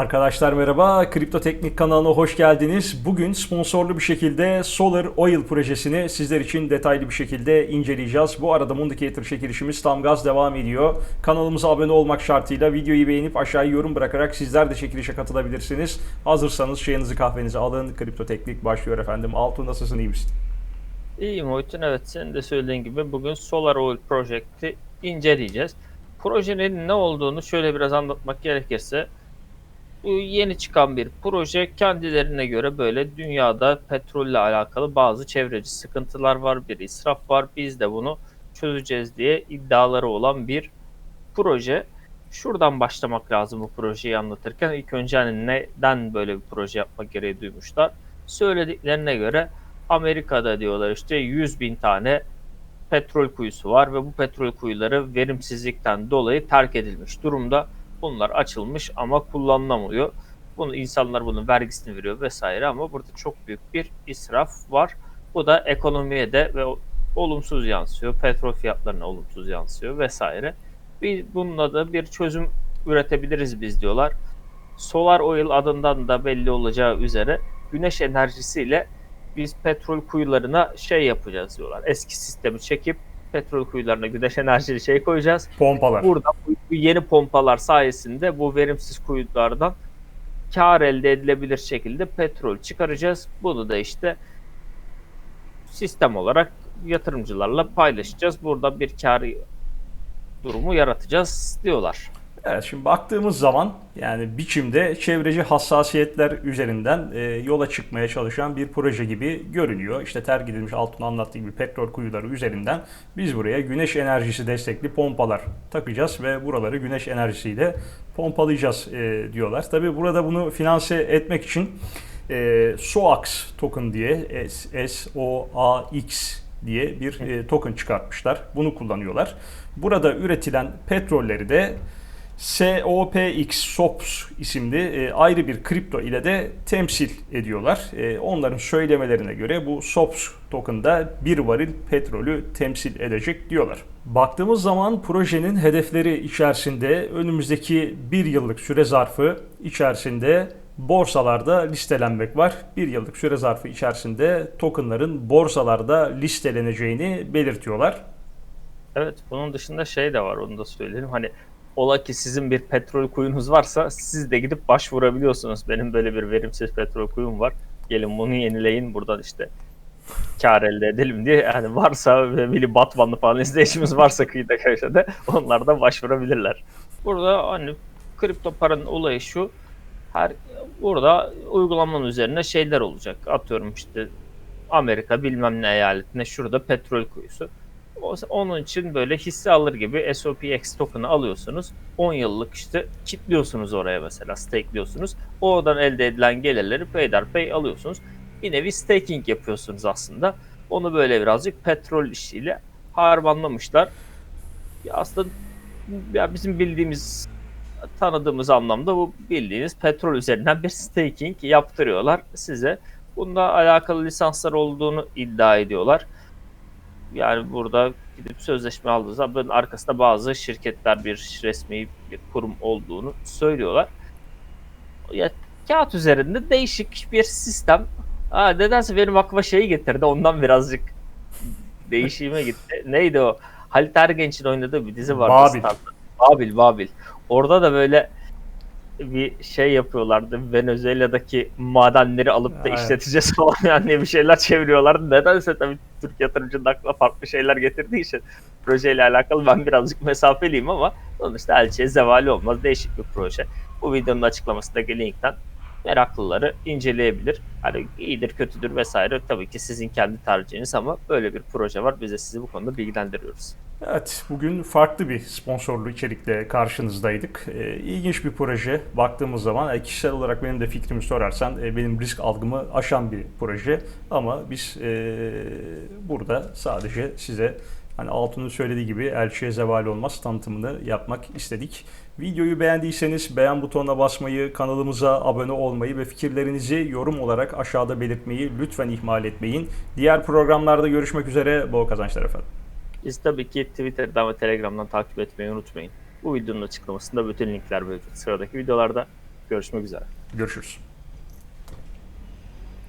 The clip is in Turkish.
Arkadaşlar merhaba, Kripto Teknik kanalına hoş geldiniz. Bugün sponsorlu bir şekilde Solar Oil projesini sizler için detaylı bir şekilde inceleyeceğiz. Bu arada Mundicator çekilişimiz tam gaz devam ediyor. Kanalımıza abone olmak şartıyla videoyu beğenip aşağıya yorum bırakarak sizler de çekilişe katılabilirsiniz. Hazırsanız çayınızı kahvenizi alın. Kripto Teknik başlıyor efendim. Altun nasılsın, iyi misin? İyi Muhittin evet senin de söylediğin gibi bugün Solar Oil Project'i inceleyeceğiz. Projenin ne olduğunu şöyle biraz anlatmak gerekirse yeni çıkan bir proje kendilerine göre böyle dünyada petrolle alakalı bazı çevreci sıkıntılar var, bir israf var. Biz de bunu çözeceğiz diye iddiaları olan bir proje. Şuradan başlamak lazım bu projeyi anlatırken. İlk önce hani neden böyle bir proje yapmak gereği duymuşlar. Söylediklerine göre Amerika'da diyorlar işte 100 bin tane petrol kuyusu var ve bu petrol kuyuları verimsizlikten dolayı terk edilmiş durumda. Bunlar açılmış ama kullanılamıyor. Bunu insanlar bunun vergisini veriyor vesaire ama burada çok büyük bir israf var. Bu da ekonomiye de ve olumsuz yansıyor. Petrol fiyatlarına olumsuz yansıyor vesaire. Biz bununla da bir çözüm üretebiliriz biz diyorlar. Solar Oil adından da belli olacağı üzere güneş enerjisiyle biz petrol kuyularına şey yapacağız diyorlar. Eski sistemi çekip petrol kuyularına güneş enerjili şey koyacağız. Pompalar. Burada bu yeni pompalar sayesinde bu verimsiz kuyulardan kar elde edilebilir şekilde petrol çıkaracağız. Bunu da işte sistem olarak yatırımcılarla paylaşacağız. Burada bir kar durumu yaratacağız diyorlar. Evet şimdi baktığımız zaman yani biçimde çevreci hassasiyetler üzerinden e, yola çıkmaya çalışan bir proje gibi görünüyor. İşte terk edilmiş Altun anlattığı gibi petrol kuyuları üzerinden biz buraya güneş enerjisi destekli pompalar takacağız ve buraları güneş enerjisiyle pompalayacağız e, diyorlar. Tabi burada bunu finanse etmek için e, SOAX token diye S-O-A-X diye bir e, token çıkartmışlar. Bunu kullanıyorlar. Burada üretilen petrolleri de SOPX SOPS isimli e, ayrı bir kripto ile de temsil ediyorlar. E, onların söylemelerine göre bu SOPS token'da bir varil petrolü temsil edecek diyorlar. Baktığımız zaman projenin hedefleri içerisinde önümüzdeki bir yıllık süre zarfı içerisinde borsalarda listelenmek var. Bir yıllık süre zarfı içerisinde tokenların borsalarda listeleneceğini belirtiyorlar. Evet bunun dışında şey de var onu da söyleyelim. Hani ola ki sizin bir petrol kuyunuz varsa siz de gidip başvurabiliyorsunuz. Benim böyle bir verimsiz petrol kuyum var. Gelin bunu yenileyin buradan işte kar elde edelim diye. Yani varsa ve Willy Batman'lı falan izleyicimiz varsa kıyıda köşede onlar da başvurabilirler. Burada hani kripto paranın olayı şu. Her burada uygulamanın üzerine şeyler olacak. Atıyorum işte Amerika bilmem ne eyaletine şurada petrol kuyusu. Onun için böyle hisse alır gibi SOPX token'ı alıyorsunuz. 10 yıllık işte kilitliyorsunuz oraya mesela stakeliyorsunuz. Oradan elde edilen gelirleri peyderpey alıyorsunuz. Bir nevi staking yapıyorsunuz aslında. Onu böyle birazcık petrol işiyle harmanlamışlar. Ya aslında ya bizim bildiğimiz tanıdığımız anlamda bu bildiğiniz petrol üzerinden bir staking yaptırıyorlar size. Bunda alakalı lisanslar olduğunu iddia ediyorlar. Yani burada gidip sözleşme aldığı zaman bunun arkasında bazı şirketler bir resmi bir kurum olduğunu söylüyorlar. Ya kağıt üzerinde değişik bir sistem. Ha, nedense benim aklıma şeyi getirdi. Ondan birazcık değişime gitti. Neydi o? Halit Ergenç'in oynadığı bir dizi vardı. Babil. Star'da. Babil, Babil. Orada da böyle bir şey yapıyorlardı. Venezuela'daki madenleri alıp da Evet. işleteceğiz falan yani bir şeyler çeviriyorlardı. Nedense tabii Türk yatırımcının aklına farklı şeyler getirdiği için projeyle alakalı ben birazcık mesafeliyim ama sonuçta elçiye zevali olmaz. Değişik bir proje. Bu videonun açıklamasındaki linkten meraklıları inceleyebilir. Hani iyidir, kötüdür vesaire tabii ki sizin kendi tercihiniz ama böyle bir proje var. Biz de sizi bu konuda bilgilendiriyoruz. Evet, bugün farklı bir sponsorlu içerikle karşınızdaydık. Ee, ilginç bir proje. Baktığımız zaman e, kişisel olarak benim de fikrimi sorarsan e, benim risk algımı aşan bir proje. Ama biz e, burada sadece size hani Altun'un söylediği gibi elçiye zeval olmaz tanıtımını yapmak istedik. Videoyu beğendiyseniz beğen butonuna basmayı, kanalımıza abone olmayı ve fikirlerinizi yorum olarak aşağıda belirtmeyi lütfen ihmal etmeyin. Diğer programlarda görüşmek üzere. Bol kazançlar efendim. Biz tabii ki Twitter'dan ve Telegram'dan takip etmeyi unutmayın. Bu videonun açıklamasında bütün linkler mevcut. Sıradaki videolarda Görüşmek üzere. Görüşürüz.